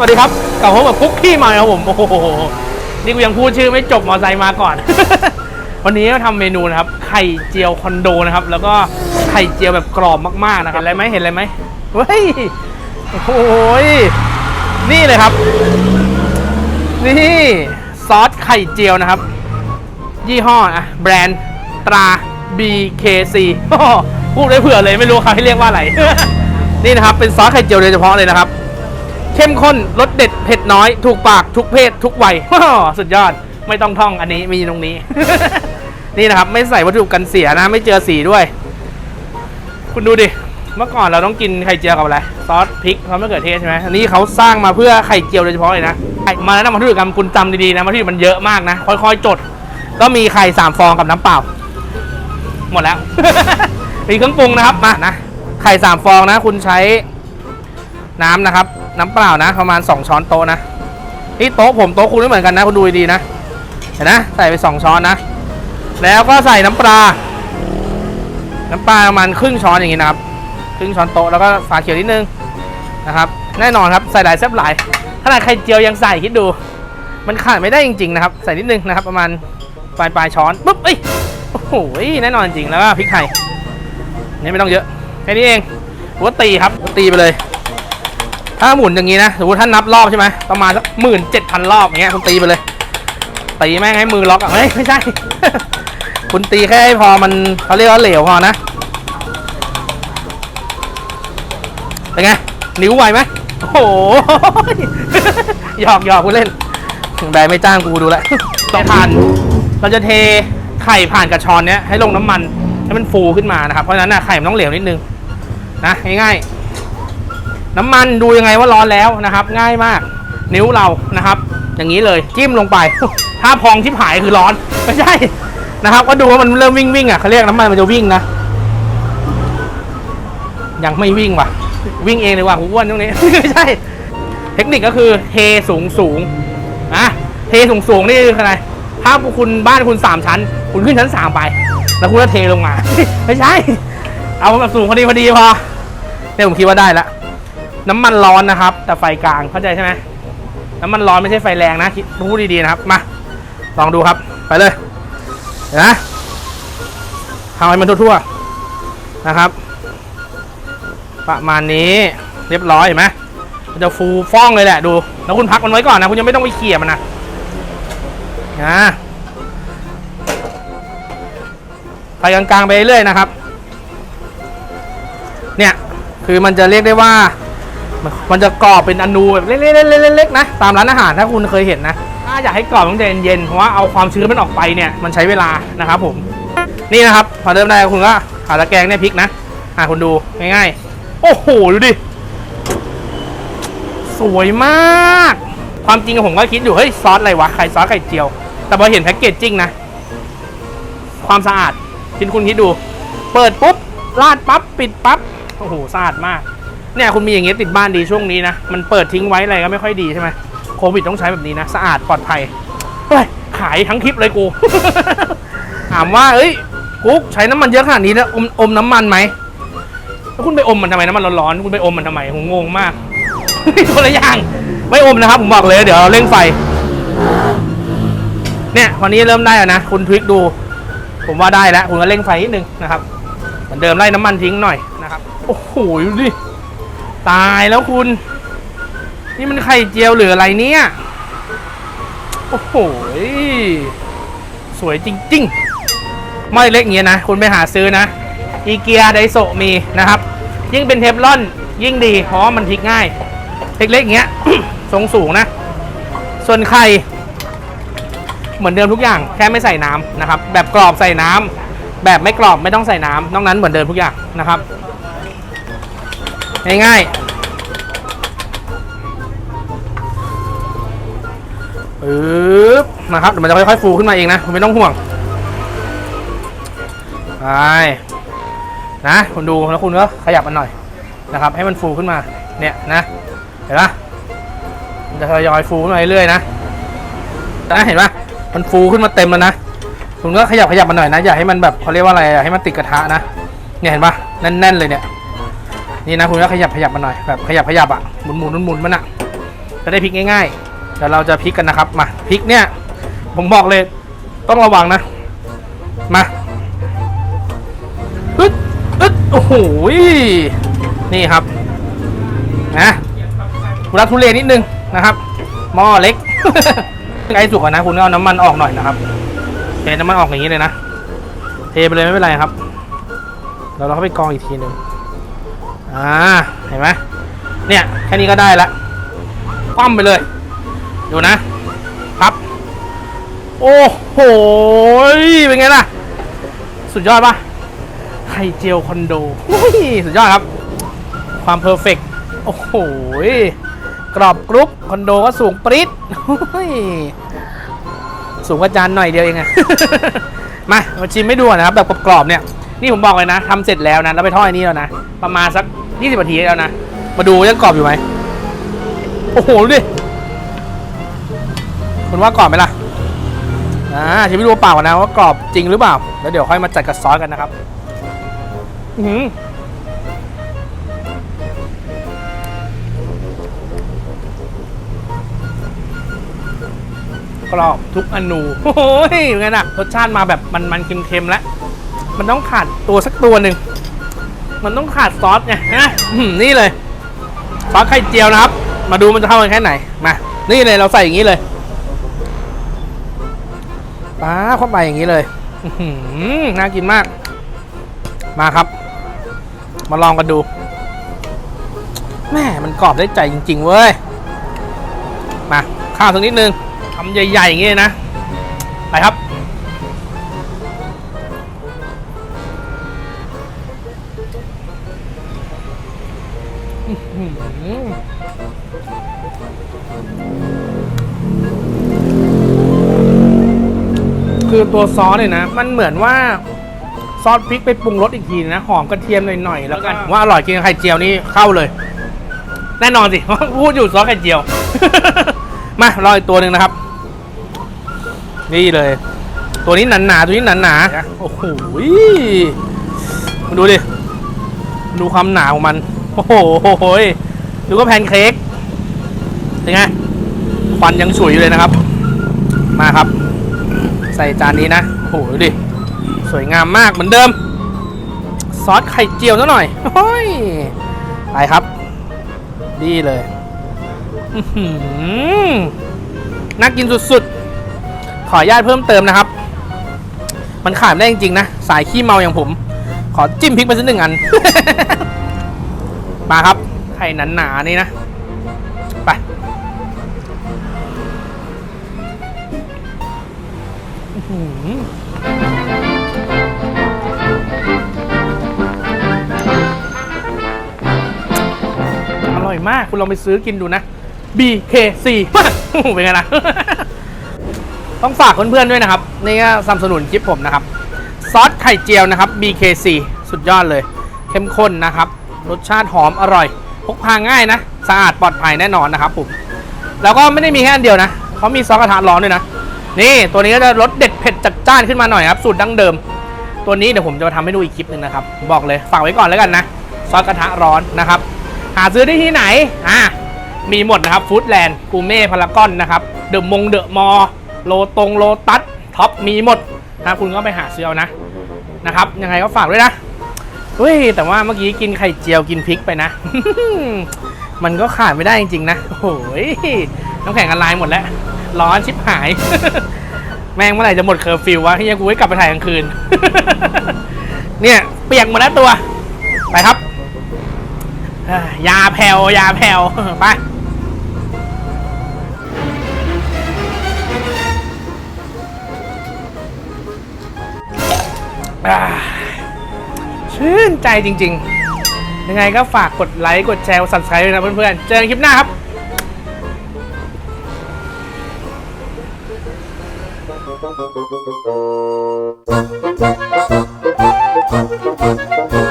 สวัสดีครับกลับพบกับคุกกี้ใหม่ครับผมโอ้โหนี่กูยังพูดชื่อไม่จบมอไซค์มาก่อน วันนี้ก็ทำเมนูนะครับไข่เจียวคอนโดนะครับ แล้วก็ไข่เจียวแบบกรอบมากๆนะครับเห็นอะไรไหมเห็นอะไรไหมเฮ้ยโอ้โหยนี่เลยครับ นี่ซอสไข่เจียวนะครับ ยี่ห้ออะแบรนด์ตรา BKC โอ้โหพูดได้เผื่อเลยไม่รู้เขาให้เรียกว่าอะไรนี่นะครับเป็นซอสไข่เจียวโดยเฉพาะเลยนะครับ เข้มข้นรสเด็ดเผ็ดน้อย ถูกปากทุกเพศทุกวัยสุดยอดไม่ต้องท่องอันนี้มีตรงนี้ นี่นะครับ ไม่ใส่วัตถุกันเสียนะ ไม่เจอสีด้วย คุณดูดิ เมื่อก่อนเราต้องกินไข่เจียวกับอะไรซอสพริกซอสมะเขือเทศใช่ไหมอันนี้เขาสร้างมาเพื่อไข่เจียวโดยเฉพาะเลยนะมาแล้วนะวัตถุดิบคุณจำดีๆนะวัตถุดิบมันเยอะมากนะค่อยๆจด ก็มีไข่สามฟองกับน้ำเปล่า หมดแล้วมีเครื่องปรุงนะครับมานะไข่สามฟองนะ คุณใช้น้ำนะครับ น้ำเปล่านะ ประมาณ 2 ช้อนโต๊ะนะนี่โต๊ะผมโต๊ะคุณไม่เหมือนกันนะคุณดูดีนะเห็นนะใส่ไป 2 ช้อนนะ แล้วก็ใส่น้ำปลา น้ำปลาประมาณครึ่งช้อนอย่างนี้นะครับครึ่งช้อนโต๊ะแล้วก็ฝาเขียวนิดนึงนะครับแน่นอนครับใส่หลายแซ่บหลายขนาดไข่เจียวยังใส่คิดดู มันขาดไม่ได้จริงๆนะครับใส่นิดนึงนะครับ ประมาณปลายปลายช้อนปุ๊บเอ้ยโอ้โหแน่นอนจริงแล้วก็พริกไทยนี่ไม่ต้องเยอะแค่นี้เองหัวตีครับหัวตีไปเลย ถ้าหมุนอย่างนี้นะสมมติท่านนับรอบใช่ไหมประมาณสักหมื่นเจ็ดพันรอบอย่างเงี้ยคุณตีไปเลยตีแม่งให้มือล็อกอะไม่ไม่ใช่ คุณตีแค่ให้พอมันเขาเรียกว่าเหลวพอนะเป็นไงนิ้วไหวไหมโอ้โหหยอกหยอกกูเล่นแบรนด์ไม่จ้างกูดูแลต้องผ่านเราจะเทไข่ผ่านกระชอนเนี้ยให้ลงน้ำมันให้มันฟูขึ้นมานะครับเพราะฉะนั้นนะไข่มันต้องเหลวนิดนึงนะง่ายๆ น้ำมันดูยังไงว่าร้อนแล้วนะครับ ง่ายมาก นิ้วเรานะครับ อย่างนี้เลยจิ้มลงไป ถ้าพองชิบหายคือร้อนไม่ใช่นะครับ ก็ดูว่ามันเริ่มวิ่งวิ่งอะเขาเรียกน้ำมันมันจะวิ่งนะยังไม่วิ่งว่ะ วิ่งเองเลยว่ะกูอ้วนตรงนี้ ไม่ใช่ เทคนิคก็คือเทสูงสูงนะเทสูงสูงนี่คืออะไรถ้าคุณบ้านคุณสามชั้น คุณขึ้นชั้นสามไป แล้วคุณก็เทลงมา ไม่ใช่ เอาแบบสูงพอดีพอดีพอเนี่ยผมคิดว่าได้ละ น้ำมันร้อนนะครับ แต่ไฟกลางเข้าใจใช่ไหมน้ำมันร้อนไม่ใช่ไฟแรงนะคิดพูดดีๆนะครับมาลองดูครับไปเลยนไหมทำให้มันทั่วๆนะครับ ประมาณนี้เรียบร้อยเห็นไหมมันจะฟูฟ่องเลยแหละดู แล้วคุณพักมันไว้ก่อนนะ คุณยังไม่ต้องไปเขี่ยมันนะนะไปกลางๆไปเรื่อยนะครับ เนี่ย คือมันจะเรียกได้ว่า มันจะกรอบเป็นอนูแบบเล็กๆๆๆๆนะตามร้านอาหารถ้าคุณเคยเห็นนะ ถ้าอยากให้กรอบต้องใจเย็นๆเพราะว่าเอาความชื้นมันออกไปเนี่ยมันใช้เวลานะครับผมนี่นะครับพอเริ่มได้คุณก็หาตะแกรงเนี่ยพริกนะอ่าคุณดูง่ายๆ โอ้โหดูดิสวยมาก ความจริงผมก็คิดอยู่เฮ้ยซอสอะไรวะไข่ซอสไข่เจียว แต่พอเห็นแพ็กเกจจิ้งนะ ความสะอาดคิดคุณคิดดู เปิดปุ๊บราดปั๊บปิดปั๊บโอ้โหสะอาดมาก เนี่ยคุณมีอย่างเงี้ยติดบ้านดีช่วงนี้นะ มันเปิดทิ้งไว้อะไรก็ไม่ค่อยดีใช่ไหมโควิดต้องใช้แบบนี้นะ สะอาดปลอดภัยเฮ้ยขายทั้งคลิปเลยกู ถามว่าเอ้ยกุ๊กใช้น้ำมันเยอะขนาดนี้นะอมอมน้ำมันไหมแล้วคุณไปอมมันทำไมน้ำมันร้อนๆคุณไปอมมันทำไมผมงงมาก คนละอย่างไม่อมนะครับผมบอกเลยเดี๋ยวเราเร่งไฟ เนี่ยวันนี้เริ่มได้แล้วนะคุณทวิกดู ผมว่าได้แล้วคุณก็เร่งไฟนิดนึงนะครับเหมือนเดิมไล่น้ำมันทิ้งหน่อยนะครับโอ้โหดูดิ ตายแล้วคุณ นี่มันไข่เจียวหรืออะไรเนี่ย โอ้โห สวยจริงๆไม่เล็กเงี้ยนะ คุณไปหาซื้อนะ อีเกียไดโซมีนะครับ ยิ่งเป็นเทฟลอนยิ่งดี เพราะมันพลิกง่าย เล็กๆเงี้ย ทรงสูงนะ ส่วนไข่เหมือนเดิมทุกอย่างแค่ไม่ใส่น้ำนะครับ แบบกรอบใส่น้ำแบบไม่กรอบไม่ต้องใส่น้ำนอกนั้นเหมือนเดิมทุกอย่างนะครับ ง่ายๆปึ๊บนะครับเดี๋ยวมันจะค่อยๆฟูขึ้นมาเองนะคุณไม่ต้องห่วงไปนะคุณดูแล้วคุณก็ขยับมันหน่อยนะครับ ให้มันฟูขึ้นมาเนี่ยนะเห็นปะมันจะทยอยฟูขึ้นมาเรื่อยๆนะนะเห็นปะมันฟูขึ้นมาเต็มแล้วนะคุณก็ขยับขยับมันหน่อยนะอย่าให้มันแบบเขาเรียกว่าอะไรอย่าให้มันติดกระทะนะเนี่ยเห็นปะแน่นๆเลยเนี่ย นี่นะคุณก็ขยับขยับมันหน่อยแบบขยับขยับอะหมุนหมุนหมุนหมุนมันอะจะได้พลิกง่ายๆเดี๋ยวเราจะพลิกกันนะครับมาพลิกเนี่ย ผมบอกเลยต้องระวังนะ มาอึดอึดโอ้โหนี่ครับนะทุรักทุเลนิดนึงนะครับหม้อเล็กใกล้สุกนะคุณก็เอาน้ำมันออกหน่อยนะครับเทน้ำมันออกอย่างนี้เลยนะเทไปเลยไม่เป็นไรครับเราเราเข้าไปกองอีกทีหนึ่ง อ่าเห็นไหมเนี่ยแค่นี้ก็ได้ละคว่ำไปเลย ดูนะครับ โอ้โหเป็นไงล่ะ สุดยอดปะไข่เจียวคอนโดสุดยอดครับ ความเพอร์เฟกโอ้โหกรอบกรุบคอนโดก็สูงปริ๊ดสูงกว่าจานหน่อยเดียวเองอะมามาชิมไม่ดูก่อนนะครับแบบกรอบๆเนี่ย นี่ผมบอกเลยนะทำเสร็จแล้วนะแล้วไปทอดอันนี้แล้วนะ ประมาณสัก 20นาทีแล้วนะ มาดูยังกรอบอยู่ไหม โอ้โหดูดิคุณว่ากรอบไหมล่ะ อ่าชิมไม่ดูเปล่าก่อนนะว่ากรอบจริงหรือเปล่า แล้วเดี๋ยวค่อยมาจัดกับซอสกันนะครับ อือกรอบทุกอนูโอ้โหเป็นไงนะรสชาติมาแบบมันๆเค็มๆแล้ว มันต้องขาดตัวสักตัวหนึ่ง มันต้องขาดซอสไงนะนี่เลย ซอสไข่เจียวนะครับ มาดูมันจะเข้ากันแค่ไหน มา นี่เลยเราใส่อย่างนี้เลยป้าเข้าไปอย่างนี้เลยน่ากินมาก มาครับ มาลองกันดูแม่มันกรอบได้ใจจริง ๆ เว้ย มาข้าวสักนิดนึงทำใหญ่ๆอย่างงี้นะ ไปครับ คือตัวซอสเนี่ยนะ มันเหมือนว่าซอสพริกไปปรุงรสอีกทีนะหอมกระเทียมหน่อยๆแล้วกันว่าอร่อยกินกับไข่เจียวนี่เข้าเลย แน่นอนสิเพราะพูดอยู่ซอสไข่เจียว มารออีกตัวหนึ่งนะครับ นี่เลย ตัวนี้หนาๆตัวนี้หนาๆโอ้โหมาดูดิ ดูความหนาของมัน โอ้โหดูก็แพนเค้กเป็นไงควันยังสวยอยู่เลยนะครับ มาครับ ใส่จานนี้นะโอ้โหดิ สวยงามมากเหมือนเดิม ซอสไข่เจียวซะหน่อยโอ้ยไปครับ ดีเลยน่ากินสุดๆ ขออนุญาตเพิ่มเติมนะครับ มันขาดไม่ได้จริงๆนะ สายขี้เมาอย่างผม ขอจิ้มพริกไปสักหนึ่งอัน มาครับ ไข่หนาๆนี่นะ หืออร่อยมาก คุณลองไปซื้อกินดูนะ BKC เป็นไงล่ะ ต้องฝากเพื่อนๆด้วยนะครับ นี่ก็สนับสนุนคลิปผมนะครับ ซอสไข่เจียวนะครับ BKC สุดยอดเลย เข้มข้นนะครับ รสชาติหอมอร่อย พกพาง่ายนะ สะอาดปลอดภัยแน่นอนนะครับผม แล้วก็ไม่ได้มีแค่อันเดียวนะ เขามีซอสกระทะร้อนด้วยนะ นี่ตัวนี้ก็จะรสเด็ดเผ็ดจัดจ้านขึ้นมาหน่อยครับสูตรดั้งเดิม ตัวนี้เดี๋ยวผมจะมาทำให้ดูอีกคลิปหนึ่งนะครับ บอกเลยฝากไว้ก่อนแล้วกันนะซอสกระทะร้อนนะครับ หาซื้อได้ที่ไหนอ่ามีหมดนะครับฟู้ดแลนด์กูเม่พารากอนนะครับเดอะมงเดอะมอโลตงโลตัสท็อปมีหมดนะคุณก็ไปหาซื้อเอานะนะครับยังไงก็ฝากด้วยนะเฮ้ยแต่ว่าเมื่อกี้กินไข่เจียวกินพริกไปนะ มันก็ขาดไม่ได้จริงๆนะโอ้ยน้ำแข็งละลายหมดแล้ว ร้อนชิบหาย แม่งเมื่อไหร่จะหมดเคอร์ฟิววะที่ยังกูให้กลับไปถ่ายกลางคืน เนี่ยเปียกหมดแล้วตัว ไปครับยาแผ่วยาแผ่วไปชื่นใจจริง ๆ ยังไงก็ฝากกดไลค์ กดแชร์ กด subscribe ด้วยนะเพื่อนๆ เจอกันคลิปหน้าครับ Thank you.